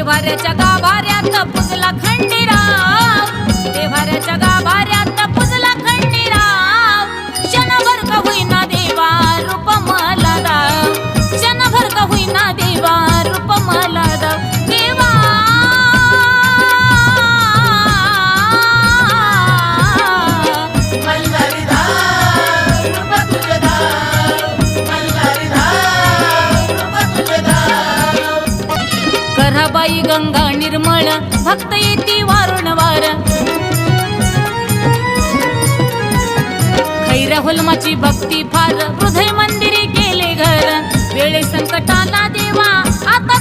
देवाऱ्याच्या गाभाऱ्यात पुजला खंडीराव देवाऱ्याच्या गाभाऱ्यात पुजला खंडीराव क्षणभर का होईना देवा रूप मला दाव क्षणभर का होईना देवा कराबाई गंगा निर्मळ भक्त येती वारंवार खैर हुलमाची भक्ती फार हृदय मंदिरी केले घर. वेळे संकटाला देवा आता